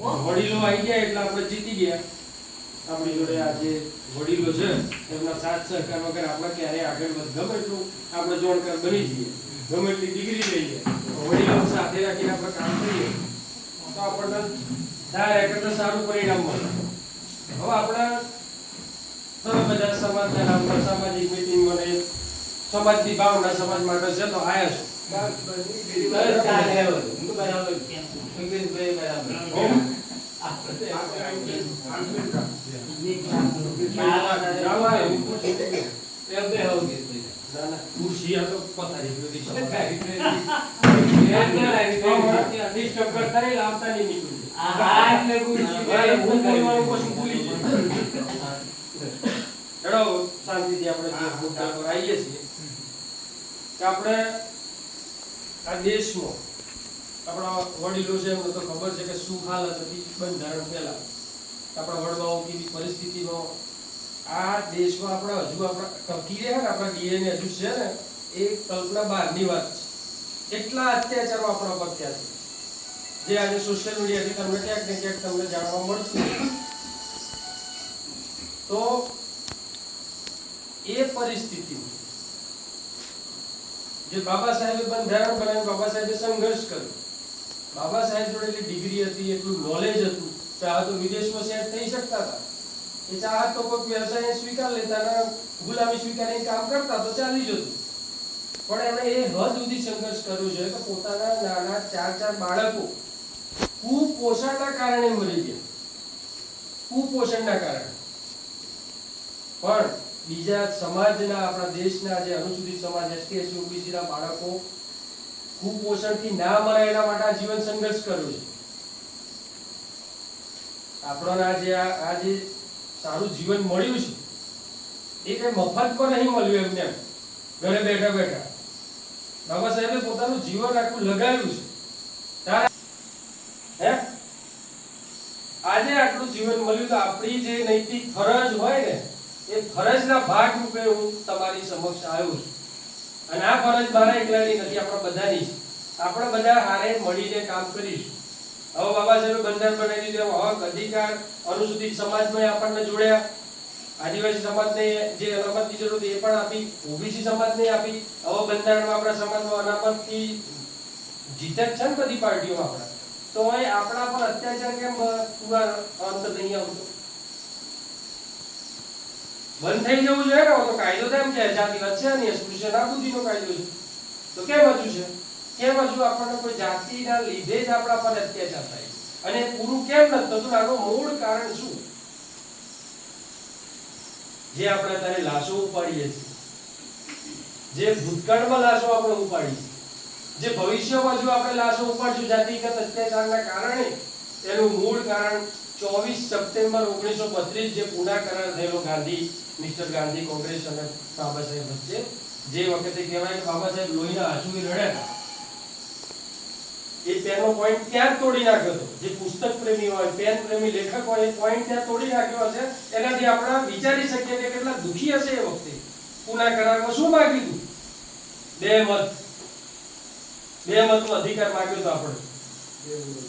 વડીલો આવી ગયા એટલે આપણે જીતી ગયા. આપણી જોડે આ વડીલો છે, એમના સાથ સહકાર વગર આપણે ક્યારે આગળ ગમે એટલું આપણે જોડકાર બની જઈએ, ગમે એટલી ડિગ્રી લઈએ. વડીલો સાથે રાખીને આપણે કામ કરીએ. તો આપણને એ સારું પરિણામ મળે. હવે આપણે તમે બધા સમાજના નામના સામાજિક મિટિંગ મને સમાજની ભાવના સમાજ માટે છે, તો આયા છો. જાવા એવું પૂછ્યું. ના, ના, ખુરશી આ તો પથારી બધી છે. અમારાથી disturb કરતા નહીં, લાવતા નહીં નીકળી. ભાઈ, હું બોલવાનું પછી ભૂલી જાય. હેડો, શાંતિથી આપણે આ દેશમાં આપણા વડીલો છે, એમને તો ખબર છે કે શું હાલત હતી બંધારણ પહેલા. આપણા વડવાઓ પરિસ્થિતિમાં. આ દેશમાં આપણે હજુ આપણા ટકી રહ્યા આપણા ડીએનએ હજુ છે ને, એ કલ્પના બહારની વાત છે. એટલા અત્યાચારો આપણા પર થયા છે. જે આજે સોશિયલ મીડિયાથી તમને ક્યાંક ને ક્યાંક તમને જાણવા મળશે. તો એ પરિસ્થિતિમાં જે બાબા સાહેબે બંધારણ બનાવ્યું બાબા સાહેબે સંઘર્ષ કર્યો. બાબા સાહેબ જોડે એટલી ડિગ્રી હતી, એટલું નોલેજ હતું, ચાહ તો વિદેશમાં સેટ થઈ શકતા હતા. એ ચાહત તો કોઈ વ્યવસાય સ્વીકાર લેતા ને, ગુલામી સ્વીકારીને કામ કરતા તો ચાલી જતું. પણ એમણે એ હદ સુધી સંઘર્ષ કર્યો છે કે પોતાના નાના ચાર ચાર બાળકો કુપોષણના કારણે મરી ગયા. કુપોષણના કારણે. પણ બીજા સમાજના, આપણા દેશના જે અનુસૂચિત સમાજ, એસટી, એસસી ઓબીસી ના બાળકો કુપોષણથી ના મરે એના માટે જીવન સંઘર્ષ કર્યો છે. આપણને જે આ જે સારું જીવન મળ્યું છે, એ કઈ મફતમાં નહીં મળ્યું એમને ઘરે બેઠા બેઠા. બાબા સાહેબે પોતાનું જીવન આખું લગાવ્યું છે. હે? આજે આટલું જીવન મળ્યું તો આપણી જે નૈતિક ફરજ હોય ને એ ફરજના ભાગ રૂપે હું તમારી સમક્ષ આવ્યો છું. અને આ ફરજ મારા એકલાની નથી, આપણા બધાની આપણે બધા હારે મળીને કામ કરીશું. હવે બાબા સાહેબ બંધારણ બનાવી દીધું હક અધિકાર અનુસૂચિત સમાજમાં આપણને જોડ્યા. આદિવાસી સમાજને જે અનામતની જરૂર એ પણ આપી. ઓબીસી સમાજને આપી. હવે બંધારણમાં આપણા સમાજમાં અનામતથી જીતે જ છે ને બધી પાર્ટીઓ આપણા તો એ આપણા પર અત્યાચાર કેમ પૂરા અંત નહીં આવતો? બંધ થઈ જવું જોઈએ ને? તો કાયદો તો એમ કે જાતિવાદ છે નહીં સ્પૃશ્ય નાબૂદીનો કાયદો છે. તો કેમ હજુ છે? કેમ હજુ આપણને કોઈ જાતિના લીધે જ આપણા પર અત્યાચાર થાય અને પૂરું કેમ નથી થતું? આનું મૂળ કારણ શું? જે આપણે અત્યારે લાશો ઉપાડીએ છીએ. જે ભૂતકાળમાં લાશો આપણે ઉપાડી જે ભવિષ્યમાં જો આપણે લાશો ઉપાડશું જાતિગત અત્યાચારના કારણે, એનું મૂળ કારણ ચોવીસ સપ્ટેમ્બર ઓગણીસો બત્રીસ જે પુના કરાર થયેલો ગાંધી, મિસ્ટર ગાંધી કોંગ્રેસ અને બાબા સાહેબ વચ્ચે, જે વખતે કહેવાય કે બાબા સાહેબ લોહીના આંસુએ રડ્યા હતા. એ પેનનો પોઈન્ટ ત્યાં જ તોડી નાખ્યો હતો? જે પુસ્તક પ્રેમી હોય પેન પ્રેમી, લેખક હોય, એ પોઈન્ટ ત્યાં તોડી નાખ્યો હશે. એનાથી આપણે વિચારી શકીએ કે કેટલા દુખી હશે એ વખતે. પુના કરારમાં શું માંગ્યું હતું? બે મત. બે મતનો અધિકાર માંગ્યો હતો આપણે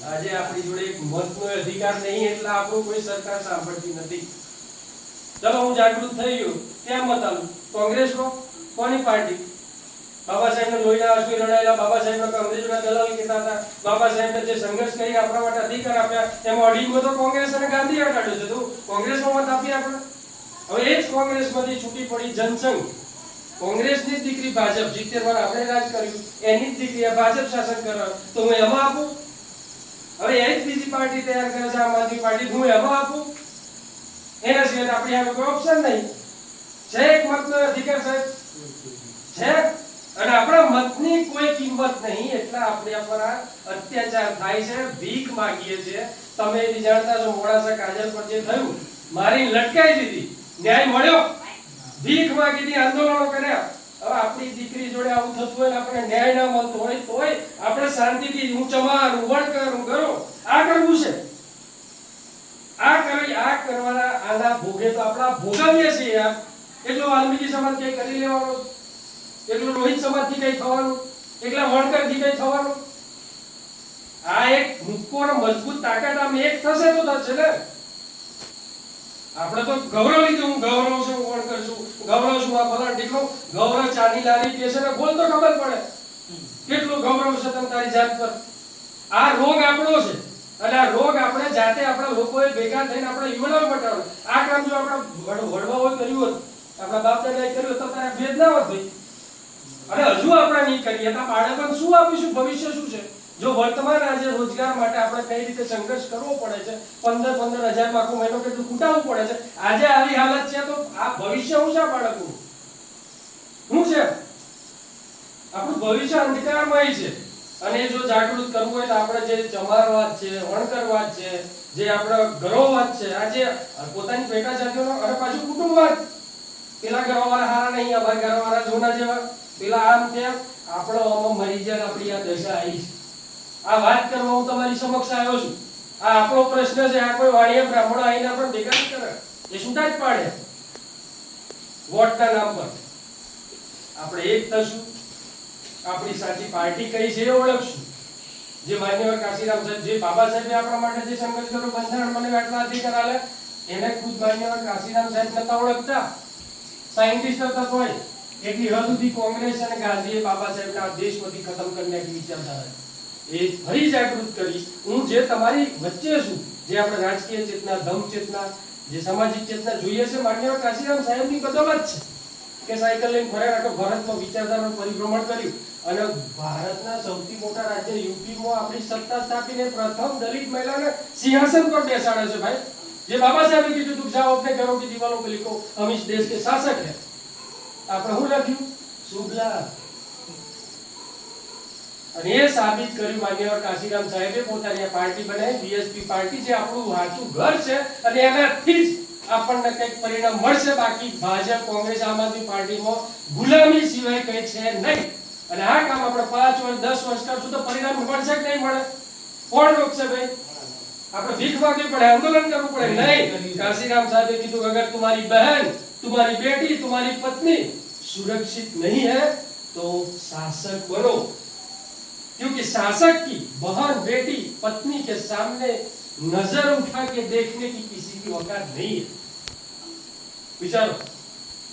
આજે આપણી જોડે મતનો અધિકાર નહીં એટલે આપણું કોઈ સરકાર સાંભળતી નથી. ચલો, હું જાગૃત થઈ ગયો. કેમ બતાવું કોંગ્રેસનો? કોની પાર્ટી? બાબા સાહેબને લોહીના આંસુએ લડાયેલા બાબા સાહેબને અંગ્રેજોના દલાલ કહેતા હતા. બાબા સાહેબને જે સંઘર્ષ કરી, આપણા માટે અધિકાર આપ્યા. એમાં અઢીમાં તો કોંગ્રેસ અને ગાંધી હટાડ્યો છે. તો કોંગ્રેસમાં મત આપીએ આપણે? હવે એ જ કોંગ્રેસમાંથી છૂટી પડી જનસંઘ. કોંગ્રેસની જ દીકરી ભાજપ. સિત્તેર વાર આપણે રાજ કર્યું. એની જ દીકરી ભાજપ શાસન કરે તો હું એમાં આપું? હવે એ જ બીજી પાર્ટી તૈયાર કરે છે, આમ આદમી પાર્ટી. હું એમાં આપું. એના સિવાય આપણી આગળ કોઈ ઓપ્શન નહીં. છે એક મતનો અધિકાર સાહેબ. છે અને આપણા મતની કોઈ કિંમત નહીં, એટલા આપણે પર આ અત્યાચાર થાય છે, ભીખ માંગીએ છીએ. તમે એ જાણતા છો, મોડાસા કાજલ પર જે થયું મારી લટકાઈ દીધી. ન્યાય મળ્યો. ભીખ માંગી આંદોલનો કર્યા. હવે આપણી દીકરી જોડે આવું થતું હોય આપણે ન્યાય ના મળતો હોય, તોય આપણે શાંતિથી હું ચમાર હું વળકર કરો આ કરવું છે. આ કરી, આ કરવાના આના ભોગે તો આપણા ભોગવીએ છીએ યાર. એટલો વાલ્મીકી સમાજ કઈ કરી લેવાનો? એટલું રોહિત સમાજથી કઈ થવાનું? એટલા વણકરથી કઈ થવાનું? આ એક મુક્કો મજબૂત તાકાત આમ એક થશે તો થશે ને. આપણે તો ગૌરવ લીધું હું ગૌરવ છું હું કોણ કરશું ગૌરવ છું આ ભલા ઢીકણું ગૌરવ ચાની લારી કે છે ને, બોલ તો ખબર પડે. કેટલું ગૌરવ છે તમ તારી જાત પર? આ રોગ આપણો છે. અને આ રોગ આપણે જાતે આપણા લોકોએ ભેગા થઈને આપણે યુવાનો બતાવો આ કામ જો આપણે વડ- હોય કર્યું હોત, આપણા બાપ દાદાએ કર્યું તો તારે ભેદ ના હોત ભાઈ. અને હજુ આપણે નહીં કરીએ. તો બાળકોને શું આપીશું? ભવિષ્ય શું છે? જો વર્તમાન આજે રોજગાર માટે આપણે કઈ રીતે સંઘર્ષ કરવો પડે છે? પંદર પંદર હજાર આખો મહિનો કેટલું ખૂટાવવું પડે છે? આજે આવી હાલત છે તો આ ભવિષ્ય શું છે બાળકનું શું છે? આપણું ભવિષ્ય અંધકારમય છે. અને જો જાગૃત કરવું હોય તો આપણે જે ચમારવાદ છે, વણકરવાદ છે, જે આપણો ગરોવાદ છે આ જે પોતાની પેટા જાતિઓનો અને પાછું કુટુંબવાદ. પેલા ઘરવાળા હારા નહીં, અમારા ઘરવાળા જોના જેવા. પેલા આમ તેમ. આપણો આમાં મરી જાય આપણી આ દશા આવી છે. આ વાત કરવા હું તમારી સમક્ષ આવ્યો છું. આ આપણો પ્રશ્ન છે, આ કોઈ વાણિયા બ્રાહ્મણો આવીને આપણે ભેગા કરે એ છૂટા જ પાડે. વોટના નામ પર. આપણે એક થશું. આપણી સાચી પાર્ટી કઈ છે એ ઓળખશું. જે માન્યવર કાશીરામ સાહેબ, જે બાબા સાહેબે આપણા માટે જે સંઘર્ષ કર્યો બંધારણ મને આટલા અધિકાર આલે, એને ખુદ માન્યવર કાશીરામ સાહેબ નતા ઓળખતા. સાયન્ટિસ્ટ હતા કોઈ એટલી હદ સુધી કોંગ્રેસ અને ગાંધીએ બાબા સાહેબના દેશમાંથી ખતમ કરી નાખી વિચારધારા. એ ફરી જાગૃત કરી હું જે તમારી વચ્ચે છું, જે આપણે રાજકીય ચેતના ધમ ચેતના, જે સામાજિક ચેતના જોઈએ છે, માન્ય કાશીરામ સાહેબની બદોલત છે કે સાયકલ લઈને ફર્યા આટો ભારતમાં વિચારધારાનું પરિભ્રમણ કર્યું. અને ભારતના સૌથી મોટા રાજ્ય યુપીમાં આપણી સત્તા સ્થાપીને પ્રથમ દલિત મહિલાને સિંહાસન પર બેસાડે છે ભાઈ. જે બાબા સાહેબે કીધું તું જાઓ અપને ઘરો કી દીવાલો પર લીખો હમ દેશ કે શાસક હે આપણે હું લખ્યું? શુભલા. અને એ સાબિત કર્યું માન્યવર કાશીરામ સાહેબે પોતાની આ પાર્ટી બનાવી બીએસપી પાર્ટી જે આપણું સાચું ઘર છે અને એનાથી જ આપણને કંઈક પરિણામ મળશે બાકી ભાજપ કોંગ્રેસ આમ આદમી પાર્ટીમાં ગુલામી સિવાય કંઈ છે નહીં અને આ કામ આપણે પાંચ વર્ષ દસ વર્ષ કરશું તો પરિણામ મળશે કે નહીં મળે કોણ રોકશે ભાઈ આપણે ભીખ માંગવી પડે આંદોલન કરવું પડે નહીં કાશીરામ સાહેબે કીધું અગર तुम्हारी बहन तुम्हारी बेटी तुम्हारी पत्नी सुरक्षित नहीं है तो शासक बनो क्योंकि शासक की बहन बेटी पत्नी के सामने नजर उठा के देखने की किसी की औकात नहीं है વિચારો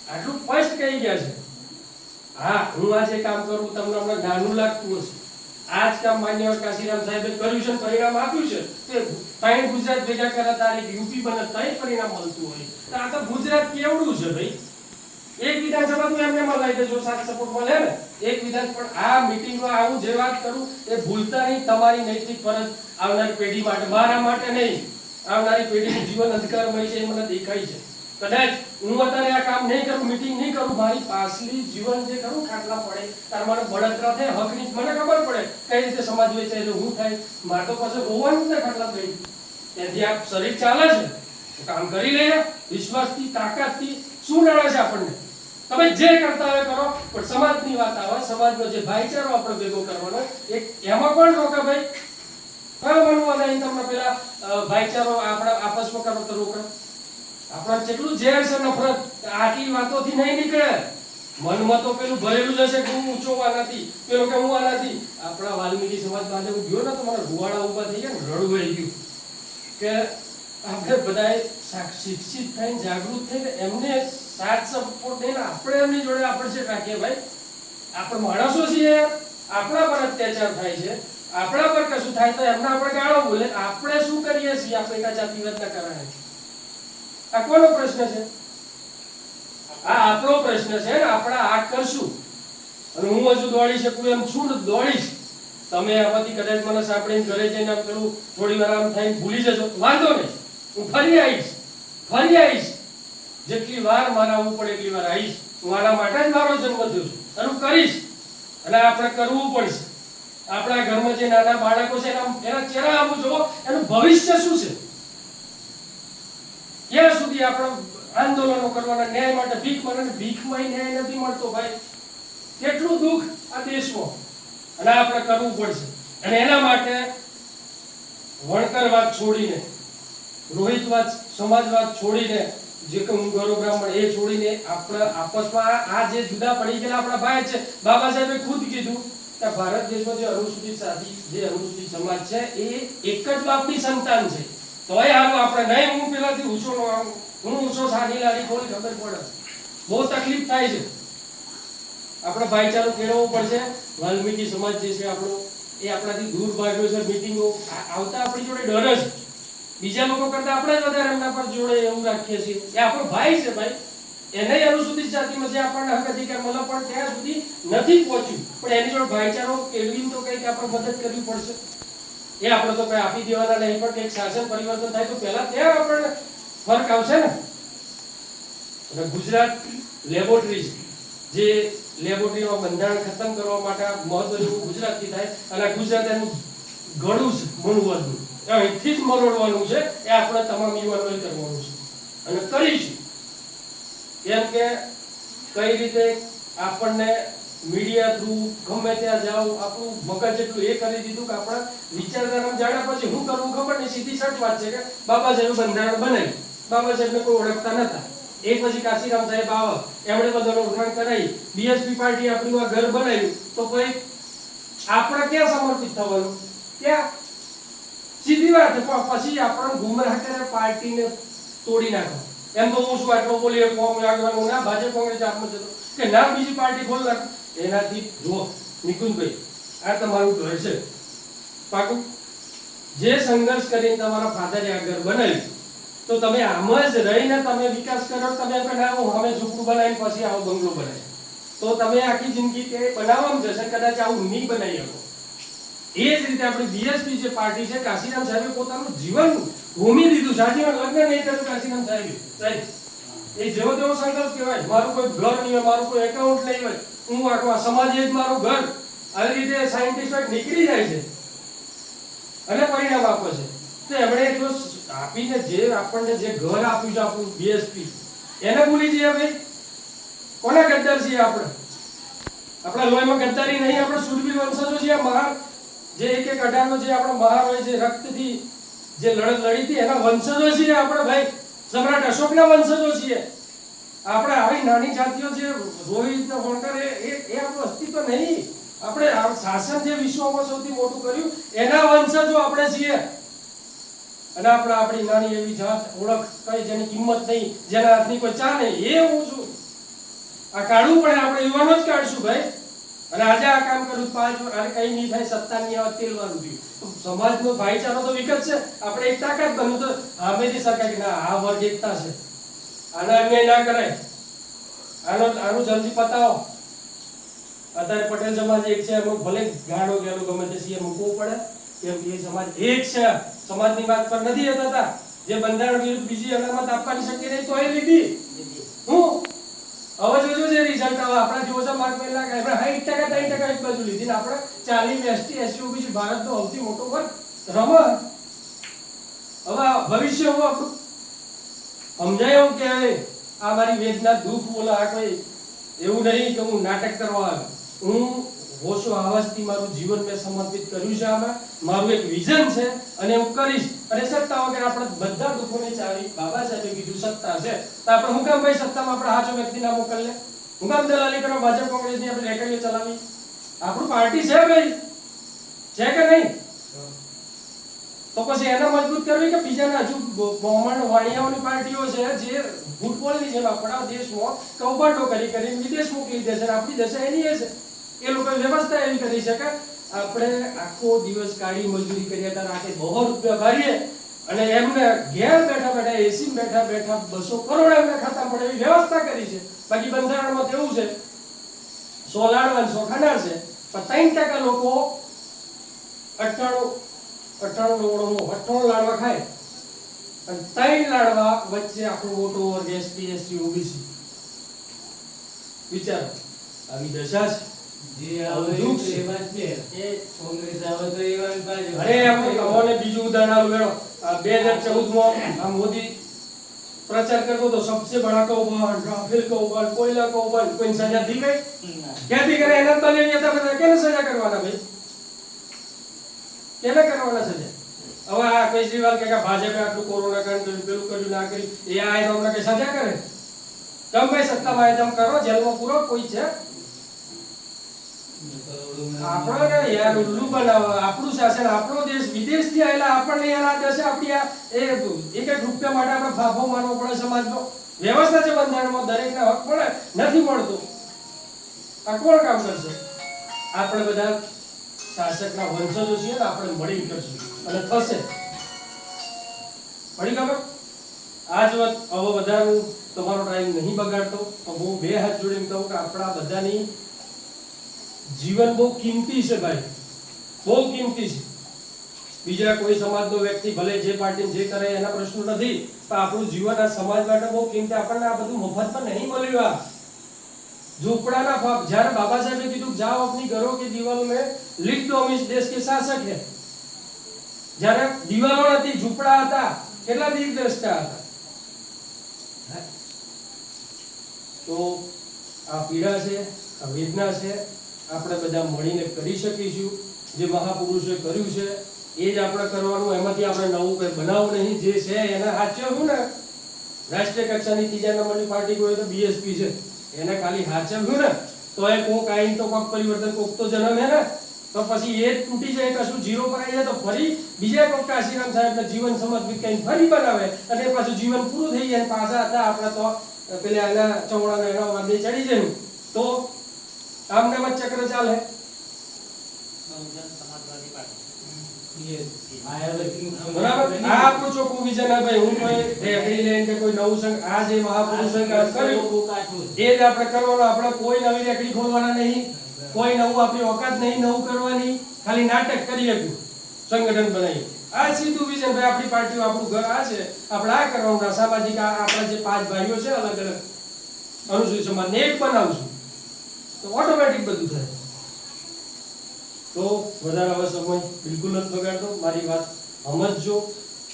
આટલું સ્પષ્ટ કહી ગયા છે હા હું આ જે કામ કરું તમને હમણાં નાનું લાગતું હશે આ જ કામ માન્ય કાશીરામ સાહેબે કર્યું છે ને પરિણામ આપ્યું છે તે ત્રણ ગુજરાત ભેગા કર્યા તારીખ યુપી બને તઈ પરિણામ મળતું હોય તો આ તો ગુજરાત કેવડું છે ભાઈ એક વિધાનસભા તું એમને માં દેજો સાત સપોર્ટ મળે ને એક વિધાન પણ આ મીટિંગમાં આવું જે વાત કરું, એ ભૂલતા નહીં, તમારી નૈતિક ફરજ આવનારી પેઢી માટે, મારા માટે નહીં. આવનારી પેઢીનું જીવન અધિકારમય છે એ મને દેખાય છે. કદાચ હું અત્યારે આ કામ નહીં કરું મીટિંગ નહીં કરું, મારી પાછલી જીવન જે કરું, ખાટલા પડે. તાર મને બળતરા થાય, હકની મને ખબર પડે કઈ રીતે સમાજ વેચે એટલે હું થાય. મારે તો પાસે રોવાનું ને ખાટલા થઈ ત્યાંથી આ શરીર ચાલે છે. કામ કરી લઈએ વિશ્વાસથી, તાકાતથી, શું લડે છે આપણને? તમે જે કરતા હોય કરો, પણ સમાજની વાત આવે, સમાજનો જે ભાઈચારો આપણે ભેગો કરવાનો, એક એમાં પણ રોકા ભાઈ. કયો બનવા નહીં તમને પેલા ભાઈચારો આપણા આપસમાં કરો તો રોકા આપણા કેટલું ઝેર છે નફરત, આટલી વાતોથી નહીં નીકળે. મનમાં તો પેલું ભરેલું જ હશે કે હું ઊંચો આનાથી પેલો કે હું આનાથી આપણા વાલ્મીકી સમાજ પાસે હું ગયો ને તો મારા રૂવાડા ઊભા થઈ ગયા ને રડવું ગયું. કે આપણે બધાએ શિક્ષિત થઈને જાગૃત થઈને એમને સાથ સપોર્ટ દઈને આપણે એમની જોડે આપણે છે રાખીએ ભાઈ. આપણે માણસો છીએ, આપણા પર અત્યાચાર થાય છે, આપણા પર કશું થાય તો એમના આપણે ગાળો બોલે. આપણે શું કરીએ છીએ? આ પેટા જાતિવાદના કારણે આ કોનો પ્રશ્ન છે? આ આપણો પ્રશ્ન છે ને આપણે આ કરશું. અને હું હજુ દોડી શકું એમ છું દોડીશ. તમે આમાંથી કદાચ મને સાંભળીને ઘરે જઈને પેલું થોડી વાર આમ થઈને ભૂલી જશો વાંધો નહીં. હું ફરી આવીશ. ફરી આવીશ. જેટલી વાર મારે આવવું પડે એટલી વાર આવીશ. હું આના માટે જ મારો જન્મ થયો છું. અને હું કરીશ. અને આપણે કરવું પડશે. આપણા ઘરમાં જે નાના બાળકો છે એના એના ચહેરા આપો જો એનું ભવિષ્ય શું છે? ક્યાં સુધી આપણે આંદોલનો કરવાના ન્યાય માટે ભીખ મળે ભીખમાં ન્યાય નથી મળતો ભાઈ. કેટલું દુઃખ આ દેશમાં. અને આપણે કરવું પડશે. અને એના માટે વણકરવાદ છોડીને, રોહિતવાદ, સમાજવાદ છોડીને જે જે જે જે જ બહુ તકલીફ થાય છે. આપણે ભાઈચારો કેળવવો પડશે. વાલ્મીકી સમાજ જે છે આપણો, એ આપણાથી દૂર ભાગ્યો છે મીટિંગો આવતા આપણી જોડે ડર છે બીજા લોકો કરતા આપણે જ વધારે એમના પર જોડે એવું રાખીએ છીએ. એ આપણો ભાઈ છે ભાઈ. એને અનુસૂચિત જાતિમાં જે આપણને હક અધિકાર મળે પણ ત્યાં સુધી નથી પહોંચ્યું. પણ એની જોડે ભાઈચારો કેળવીને તો કંઈક આપણે મદદ કરવી પડશે? એ આપણે તો કઈ આપી દેવાના નહીં, પણ કંઈક શાસન પરિવર્તન થાય તો પહેલા ત્યાં આપણને ફરક આવશે ને? અને ગુજરાત લેબોરેટરી જે લેબોરેટરીમાં બંધારણ ખતમ કરવા માટે મહત્વ મહત્વનું ગુજરાતથી થાય અને ગુજરાત એનું છે મનવરનું એ અહીંથી જ મરોડવાનું છે, એ આપણે તમામ યુવાનોએ કરવાનું છે. અને કરીશું કેમ કે કઈ રીતે આપણને મીડિયા થ્રુ ગમે ત્યાં જાઓ આપણું મગજ એટલું એ કરી દીધું કે આપણા વિચારધારા જાણ્યા પછી શું કરવું ખબર નહીં, સીધી સટ વાત છે કે બાબા સાહેબ બંધારણ બનાવ્યું. બાબા સાહેબને કોઈ ઓળખતા નતા. એ પછી કાશીરામ સાહેબ આવે, એમણે બધાનું ઓળખાણ કરાવી. બીએસપી પાર્ટી આપણું આ ઘર બનાવ્યું. તો પછી આપણે ક્યાં સમર્પિત થવાનું? ક્યાં? સીધી વાત પણ પછી આપણો ગુમરાહ કરે પાર્ટીને તોડી નાખો. એમ તો હું શું આટલો બોલી ફોર્મ આગળ ના, ભાજપ કોંગ્રેસ આપમાં જતો કે ના, બીજી પાર્ટી ખોલ નાખ. એનાથી જુઓ, નિકુંજભાઈ, આ તમારું ઘર છે. પાકું, જે સંઘર્ષ કરીને તમારા ફાધરે આ ઘર બનાવ્યું, તો તમે આમ જ રહીને તમે વિકાસ કરો, તમે એમ ના હું હવે ઝૂંપડું બનાવીને પછી આવો બંગલો બનાવ્યો તો તમે આખી જિંદગી તે બનાવવામાં જશે, કદાચ આવું નહીં બનાવી શકો. એ જ રીતે આપણી બીએસપી જે પાર્ટી છે, કાશીરામ સાહેબે પોતાનું જીવન ભૂમિ દીધું છે. લગ્ન નહીં કર્યું કાશીરામ સાહેબ. એ જેવો તેવો સંકલ્પ કહેવાય. મારું કોઈ ઘર નહીં હોય, મારું કોઈ એકાઉન્ટ નહીં હોય. હું આખો સમાજ એ જ મારું ઘર. આવી રીતે સાયન્ટિસ્ટ નીકળી જાય છે. અને પરિણામ આપે છે. તો એમણે જો આપીને જે આપણને જે ઘર આપ્યું છે આપણું બીએસપી એને ભૂલી જઈએ ભાઈ. કોના ગદ્દાર છીએ આપણે? આપણા લોહીમાં ગદ્દારી નહીં, આપણે સુરવીર વંશજો છીએ, મહાન. જે એક એક અઢારનો જે આપણો મહાન હોય છે રક્તથી જે લડત લડી હતી, એના વંશજો છીએ આપણે ભાઈ. સમ્રાટ અશોકના વંશજો છીએ. આપણે આવી નાની જાતિઓ જે રોહિત હોણકર એ, એ- આપણું અસ્તિત્વ નહીં. આપણે શાસન જે વિશ્વમાં સૌથી મોટું કર્યું, એના વંશજો આપણે છીએ. અને આપણે આપણી નાની એવી જાત, ઓળખ કઈ જેની કિંમત નહીં, જેના હાથની કોઈ ચા નહીં, એ હું છું. આ કાઢવું પડે, આપણે યુવાનો જ કાઢશું ભાઈ. અને આ કામ કર્યું, પાંચ અને કઈ નહીં થાય, સત્તા નહીં આવે, તેલ વાળું થયું સમાજનો ભાઈચારો તો વિકસશે આપણે એક તાકાત બન્યું તો સામેથી સરકાર કે ના, આ વર્ગ એકતા છે. આને અન્યાય ના કરાય. આનો, આનું જલ્દી પતાવો. અત્યારે પટેલ સમાજ એક છે, એમાં ભલે ગાડો ગેલો ગમે તે સીએમ મૂકવું પડે, કેમ કે સમાજ એક છે. સમાજની વાત પર નથી હતા જે બંધારણ વિરુદ્ધ બીજી અનામત આપવાની શક્ય નહીં તો એ લીધી. હવે જોજો જે રિઝલ્ટ આવે. આપણા જેવો છે માર્ક પહેલા કે આપણે 60% ત્રણ ટકા એક બાજુ લીધી આપણે 40 એસટી એસસી ઓબીસી ભારતનો સૌથી મોટો વર્ગ. રમત. હવે ભવિષ્ય હું આપણું? સમજાય એમ કે હવે આ મારી વેદના દુઃખ બોલા આ કોઈ? એવું નહીં કે હું નાટક કરવા આવ્યો. હું હોશો આવાસથી મારું જીવન મેં સમર્પિત કર્યું છે આમાં. મારું એક વિઝન છે અને હું કરીશ. અને સત્તા વગર આપણે બધા દુઃખોને ચાવી બાબા સાહેબે કીધું, સત્તા છે. તો આપણે હું કામ ભાઈ સત્તામાં આપણે હાચો વ્યક્તિ ના મોકલીએ હું કામ દલાલી કરવા ભાજપ કોંગ્રેસની આપણે રેકડીઓ ચલાવી. આપણું પાર્ટી છે ભાઈ. છે કે નહીં? તો પછી એને મજબૂત કરવી કે બીજાના હજુ બ્રાહ્મણ વાણિયાઓની પાર્ટીઓ છે, જે ફૂટબોલની જેમ આપણા દેશમાં કૌભાંડો કરી કરીને વિદેશ મોકલી દે છે આપણી દશા એની એ છે. એ લોકો વ્યવસ્થા એવી કરી છે આપણે આખો દિવસ કાઢી મજૂરી કરીએ ત્યારે આખે બહો રૂપિયા ભરીએ અને એમને ઘેર બેઠા બેઠા એસી બેઠા બેઠા બસો કરોડ એમને ખાતા પડે એવી વ્યવસ્થા કરી છે. બાકી બંધારણમાં તો એવું છે, સો લાડવા સો છે, પણ ત્રણ ટકા લોકો અઠ્ઠાણું અઠ્ઠાણું નવ્વાણું, અઠ્ઠાણું લાડવા ખાય. અને ત્રણ લાડવા વચ્ચે આખો મોટો વર્ગ એસટી એસટી ઓબીસી વિચારો, આવી દશા છે. જે આવે દુઃખ છે. એ વાત છે. એ કોંગ્રેસ આવે તો એ વાત બાજુ. અરે આપણે તમને બીજું ઉદાહરણ આલું વેણો આ 2014 માં આ મોદી પ્રચાર કરતો તો સબસે બડા કૌભાંડ રાફેલ કૌભાંડ કોયલા કૌભાંડ કોઈ સજા થઈ ગઈ? ના. ક્યાંથી કરે? એના જ બનેવી હતા બધા. કેને સજા કરવાના ભાઈ? કેને કરવાના સજા? હવે આ કેજરીવાલ કે કે ભાજપે આટલું કોરોના કાંડ કર્યું પેલું કર્યું ના કર્યું. એ આ તો અમને કઈ સજા કરે? તમે ભાઈ સત્તામાં આયે તમે કરો જેલમાં પૂરો કોઈ છે? આપણો ને યાર, ઉલ્લુ બનાવો. આપણું શાસન, આપણો દેશ વિદેશથી આયેલા આપણને યાર આ દેશે આપણી આ એ એક એક રૂપિયા માટે આપણે ફાફો મારવો પડે સમાજનો વ્યવસ્થા છે બંધારણમાં, દરેકને હક મળે, નથી મળતો. આ કોણ કામ કરશે? આપણે બધા શાસકના વંશજો છીએ ને, આપણે મળી કરશું. અને થશે. પડી ખબર? આજ વાત હવે વધારું તમારો ટાઈમ નહીં બગાડતો. તો હું બે હાથ જોડીને કહું કે આપણા બધાની જીવન બહુ કિંમતી છે ભાઈ બહુ કિંમતી છે બીજા કોઈ સમાજનો વ્યક્તિ ભલે જે પાર્ટી જે કરે એના પ્રશ્નો નથી પણ આપણું જીવન આ સમાજ માટે બહુ કિંમતી આપણને આ બધું મફતમાં નહીં મળ્યું આ ઝૂંપડાના ફાપ જ્યારે બાબા સાહેબે કીધું કે જાઓ अपनी घरों की दीवारों में लिख दो हम इस देश के शासक है જ્યારે દિવાલો નથી ઝૂંપડા હતા કેટલા દીર્ઘદ્રષ્ટા હતા હે? તો આ પીડા છે આ વેદના છે આપણે બધા મળીને કરી શકીશું. જે મહાપુરુષે કર્યું છે, એ જ આપણે કરવાનું. એમાંથી આપણે નવું કંઈ બનાવવું નહીં. જે છે એને હાચવ્યું ને. રાષ્ટ્રીય કક્ષાની ત્રીજા નંબરની પાર્ટી કોઈ તો બીએસપી છે. એને ખાલી હાચવ્યું ને. તો એ કોક આઈને તો કોક પરિવર્તન, કોક તો જન્મે ને. તો પછી એ તૂટી જાય, કશું જીરો પર આવી જાય તો ફરી બીજા કોક કાશીરામ સાહેબના જીવન સમર્પિત કંઈ ફરી બનાવે અને પાછું જીવન પૂરું થઈ જાય. પાછા હતા આપણે તો, પેલા એના ચવડાના એના વાદે ચડી જાય તો આમને એમ चक्र બરાબર આ આપણું ચોખ્ખું વિઝન હે ભાઈ હું કોઈ રેકડી લઈને કે કોઈ નવું સંઘ આ જે મહાપુરુષ કામ કર્યું એ જ આપણે કરવાનો આપણે કોઈ નવી રેકડી ખોલવાના નહીં કોઈ નવું આપણી ઓકાત નહીં નવું કરવાની ખાલી નાટક કરી આપ્યું સંગઠન બનાવી આ સીધું વિઝન ભાઈ, આપણી પાર્ટીઓ, આપણું ઘર, આ છે. આપણે આ કરવાનું સામાજિક આપણા જે પાંચ ભાઈઓ છે અલગ અલગ અનુસૂચિત સમાજને એક બનાવશું. તો ઓટોમેટિક બધું થાય. તો વધારે સમય બિલકુલ નથી બગાડતો. મારી વાત સમજો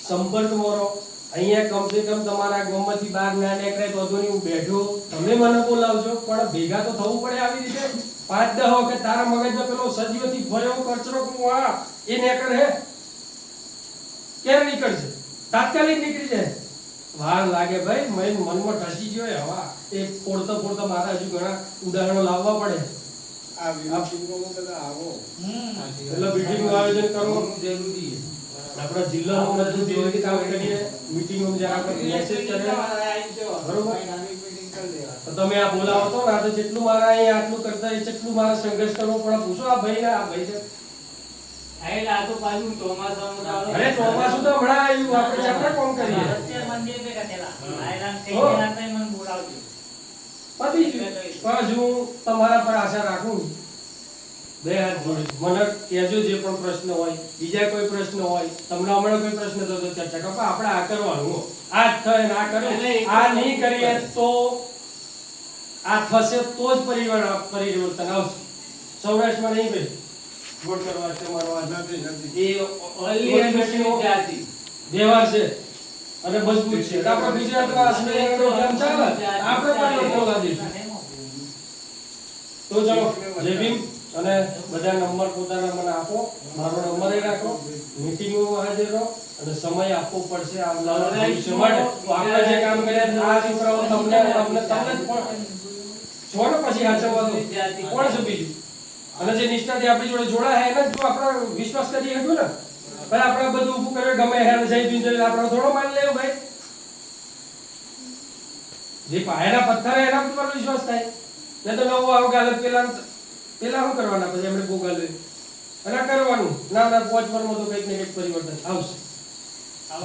સંપર્કમાં રહો અહીંયા કમસે કમ તમારા ગામમાંથી બહાર ના નીકળે તો નહીં, હું બેઠો તમે મને બોલાવજો. પણ ભેગા તો થવું પડે આવી રીતે. પાંચ દહ વખત તારા મગજમાં પેલો સદીઓથી ભર્યો કચરો કુવા એ નીકળે ક્યારે નીકળશે? તાત્કાલિક નીકળી જાય. વાર લાગે ભાઈ મેં મનમાં ઠસી ગયો હવા. એ પોડતો પોડતો મારા હજુ ઘણા ઉદાહરણો લાવવા પડે. આ વિભાગમાં બધા આવો. એટલે મીટિંગનું આયોજન કરવું આપણા જિલ્લામાં મજબૂત રીતે કામ કરીએ મીટિંગમાં જ્યારે આપણે મેસેજ કરીએ તો તમે આ બોલાવો તો ને આ તો જેટલું મારા અહીંયા આટલું કરતા એ જેટલું મારા સંઘર્ષ કરવો પડે. પૂછો આ ભાઈને આ ભાઈ અરે ચોમાસું તો હમણાં આવ્યું આપણે ચારટા કોમ કરીએ પતી ગયું પણ હું તમારા પર આશા રાખું બે હાથ જોડી મને કહેજો જે પણ પ્રશ્ન હોય બીજા કોઈ પ્રશ્ન હોય તમને હમણાં કોઈ પ્રશ્ન થતો તો ચર્ચા કરો આપણે આ કરવાનું આ જ થાય ને આ કરે આ નહીં કરીએ તો આ થશે તો જ પરિવર્તન પરિવર્તન આવશે સૌરાષ્ટ્રમાં નહીં ભાઈ વ્યવહાર છે અને મજબૂત છે. ચાલે? આપણે પણ લોકો તો ચલો જય ભીમ. અને બધા નંબર પોતાના મને આપો. મારો નંબર એ રાખો. મીટિંગમાં હાજર રહો. અને સમય આપવો પડશે આવનારા ભવિષ્ય માટે. તો આપણે જે કામ કર્યા આ છોકરાઓ તમને તમને તમને જ પણ છોડો પછી હાચવવા દો કોણ છે બીજું? અને જે નિષ્ઠાથી આપણી જોડે જોડાય એને જો આપણે વિશ્વાસ કરી શકું ને? પણ આપણે બધું ઊભું કર્યું ગમે હેરાન જઈ બિન આપણે થોડો માન લેવું ભાઈ. જે પાયાના પથ્થર એના પર વિશ્વાસ થાય. ને તો નવું આવ ગાલે પેલા પેલા શું કરવાના? પછી આપણે બહુ ગાલે અને કરવાનું. ના ના, પોચ વર્ષમાં તો કંઈક ને કંઈક પરિવર્તન. આવશે.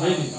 ભીમ.